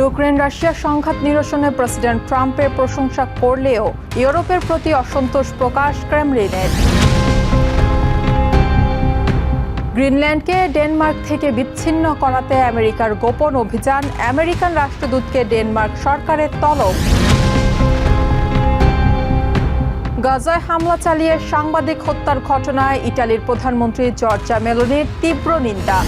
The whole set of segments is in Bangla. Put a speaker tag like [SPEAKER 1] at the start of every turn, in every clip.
[SPEAKER 1] ইউক্রেন রাশিয়া সংঘাত নিরসনে প্রেসিডেন্ট ট্রাম্পের প্রশংসা করলেও ইউরোপের প্রতি অসন্তোষ প্রকাশ ক্রেমলিনের। গ্রিনল্যান্ডকে ডেনমার্ক থেকে বিচ্ছিন্ন করাতে আমেরিকার গোপন অভিযান, আমেরিকান রাষ্ট্রদূতকে ডেনমার্ক সরকারের তলব। গাজায় হামলা চালিয়ে সাংবাদিক হত্যার ঘটনায় ইটালির প্রধানমন্ত্রী জর্জা মেলোনির তীব্র নিন্দা।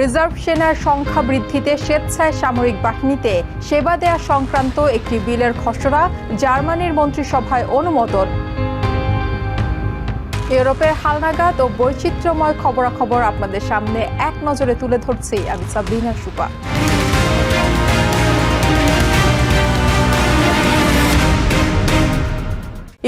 [SPEAKER 1] রিজার্ভ সেনার সংখ্যা বৃদ্ধিতে স্বেচ্ছায় সামরিক বাহিনীতে সেবা দেয়া সংক্রান্ত একটি বিলের খসড়া জার্মানির মন্ত্রিসভায় অনুমোদন। ইউরোপের হালনাগাদ ও বৈচিত্র্যময় খবরাখবর আপনাদের সামনে এক নজরে তুলে ধরছি আমি সাবরিনা সুপা।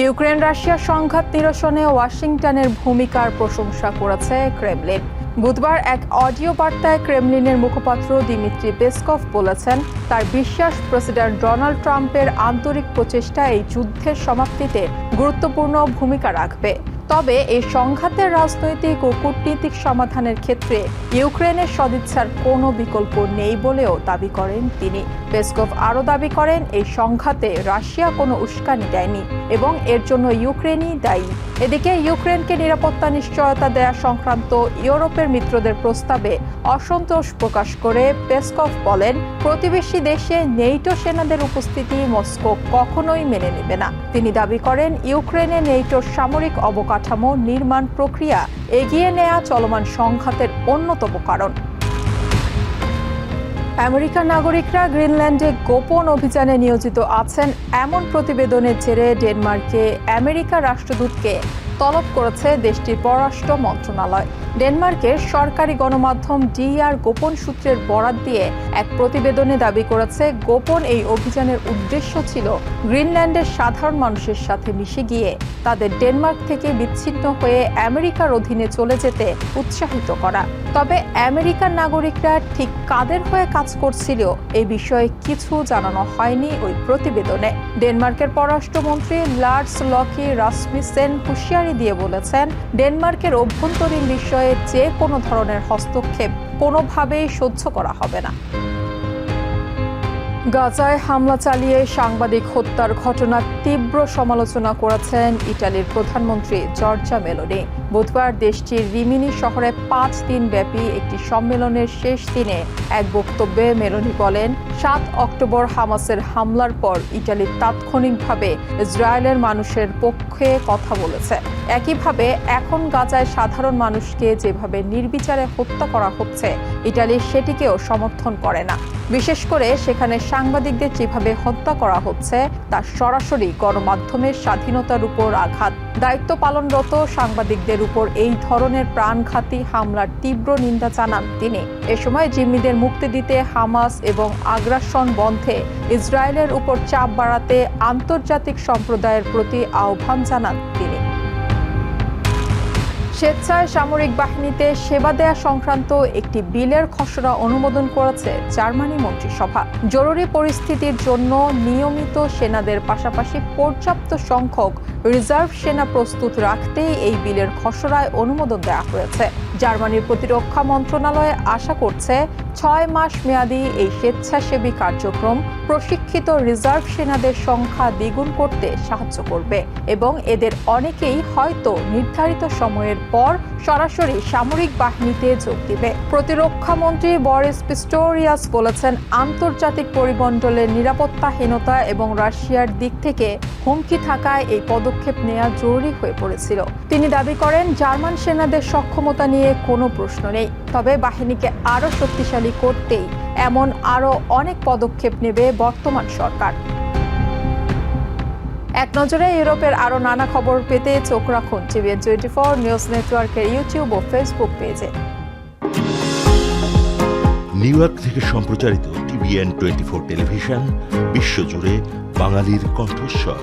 [SPEAKER 1] ইউক্রেন রাশিয়া সংঘাত নিরসনে ওয়াশিংটনের ভূমিকার প্রশংসা করেছে ক্রেমলিন। বুধবার এক অডিও বার্তায় ক্রেমলিনের মুখপাত্র দিমিত্রি পেসকভ বলেছেন, তার বিশ্বাস প্রেসিডেন্ট ডোনাল্ড ট্রাম্পের আন্তরিক প্রচেষ্টা এই যুদ্ধের সমাপ্তিতে গুরুত্বপূর্ণ ভূমিকা রাখবে। তবে এই সংঘাতের রাজনৈতিক ও কূটনীতিক সমাধানের ক্ষেত্রে ইউক্রেনের সদিচ্ছার কোনো বিকল্প নেই বলেও দাবি করেন তিনি। পেসকভ আরও দাবি করেন, এই সংঘাতে রাশিয়া কোনো উস্কানি দেয়নি এবং এর জন্য ইউক্রেনই দায়ী। এদিকে ইউক্রেনকে নিরাপত্তা নিশ্চয়তা দেয়া সংক্রান্ত ইউরোপের মিত্রদের প্রস্তাবে অসন্তোষ প্রকাশ করে পেসকভ বলেন, প্রতিবেশী দেশে নেইটো সেনাদের উপস্থিতি মস্কো কখনোই মেনে নেবে না। তিনি দাবি করেন, ইউক্রেনে নেইটোর সামরিক অবকাঠামো নির্মাণ প্রক্রিয়া এগিয়ে নেয়া চলমান সংঘাতের অন্যতম কারণ। আমেরিকান নাগরিকরা গ্রিনল্যান্ডে গোপন অভিযানে নিয়োজিত আছেন এমন প্রতিবেদনের জেরে ডেনমার্কে আমেরিকা রাষ্ট্রদূতকে তলব করেছে দেশটির পররাষ্ট্র মন্ত্রণালয়। ডেনমার্কের সরকারি গণমাধ্যম ডিআর গোপন সূত্রের বরাত দিয়ে এক প্রতিবেদনে দাবি করেছে, গোপন এই অভিযানের উদ্দেশ্য ছিল গ্রিনল্যান্ডের সাধারণ মানুষের সাথে মিশে গিয়ে তাদের ডেনমার্ক থেকে বিচ্ছিন্ন হয়ে আমেরিকার অধীনে চলে যেতে উৎসাহিত করা। তবে আমেরিকার নাগরিকরা ঠিক কাদের হয়ে কাজ করছিল এই বিষয়ে কিছু জানানো হয়নি ওই প্রতিবেদনে। ডেনমার্কের পররাষ্ট্রমন্ত্রী লার্স লকি রাসমিসেন হুঁশিয়ারি দিয়ে বলেছেন, ডেনমার্কের অভ্যন্তরীণ বিষয়ে যে কোনো ধরনের হস্তক্ষেপ কোনোভাবেই সহ্য করা হবে না। গাজায় হামলা চালিয়ে সাংবাদিক হত্যার ঘটনার তীব্র সমালোচনা করেছেন ইটালির প্রধানমন্ত্রী জর্জা মেলোনি। বুধবার দেশটির রিমিনি শহরে পাঁচ দিন ব্যাপী একটি সম্মেলনের শেষ দিনে এক বক্তব্যে মেলোনি বলেন, সাত অক্টোবর হামাসের হামলার পর ইটালি তাৎক্ষণিকভাবে ইসরায়েলের মানুষের পক্ষে কথা বলেছে। একইভাবে এখন গাজায় সাধারণ মানুষকে যেভাবে নির্বিচারে হত্যা করা হচ্ছে, ইটালি সেটিকেও সমর্থন করে না। বিশেষ করে সেখানে সাংবাদিকদের যেভাবে হত্যা করা হচ্ছে, তা সরাসরি গণমাধ্যমের স্বাধীনতার উপর আঘাত। দায়িত্ব পালনরত সাংবাদিকদের উপর এই ধরনের প্রাণঘাতী হামলার তীব্র নিন্দা জানান তিনি। এ সময় জিম্মিদের মুক্তি দিতে হামাস এবং আগ্রাসন বন্ধে ইসরায়েলের উপর চাপ বাড়াতে আন্তর্জাতিক সম্প্রদায়ের প্রতি আহ্বান জানান তিনি। স্বেচ্ছায় সামরিক বাহিনীতে সেবা দেয়া সংক্রান্ত একটি বিলের খসড়া অনুমোদন করেছে জার্মানি মন্ত্রিসভা। জরুরি পরিস্থিতির জন্য নিয়মিত সেনাদের পাশাপাশি পর্যাপ্ত সংখ্যক রিজার্ভ সেনা প্রস্তুত রাখতে এই বিলের খসড়ায় অনুমোদন দেওয়া হয়েছে। জার্মানির প্রতিরক্ষা মন্ত্রণালয় আশা করছে ছয় মাস মেয়াদী এই স্বেচ্ছাসেবী কার্যক্রম প্রশিক্ষিত রিজার্ভ সেনাদের সংখ্যা দ্বিগুণ করতে সাহায্য করবে এবং এদের অনেকেই হয়তো নির্ধারিত সময়ের পর সরাসরি সামরিক বাহিনীতে যোগ দিবে। প্রতিরক্ষা মন্ত্রী বরিস পিস্টোরিয়াস বলেছেন, আন্তর্জাতিক পরিমণ্ডলের নিরাপত্তাহীনতা এবং রাশিয়ার দিক থেকে হুমকি থাকায় এই পদক্ষেপ নেওয়া জরুরি হয়ে পড়েছিল। তিনি দাবি করেন, জার্মান সেনাদের সক্ষমতা নিয়ে কোনো প্রশ্ন নেই, তবে বাহিনীকে আরও শক্তিশালী করতেই এমন আরও অনেক পদক্ষেপ নেবে বর্তমান সরকার। এক নজরে ইউরোপের আরও নানা খবর পেতে চোখ রাখুন টিভিএন টোয়েন্টি ফোর নিউজ নেটওয়ার্কের ইউটিউব ও ফেসবুক পেজে।
[SPEAKER 2] নিউ ইয়র্ক থেকে সম্প্রচারিত টিভিএন টোয়েন্টি ফোর টেলিভিশন, বিশ্বজুড়ে বাঙালির কণ্ঠস্বর।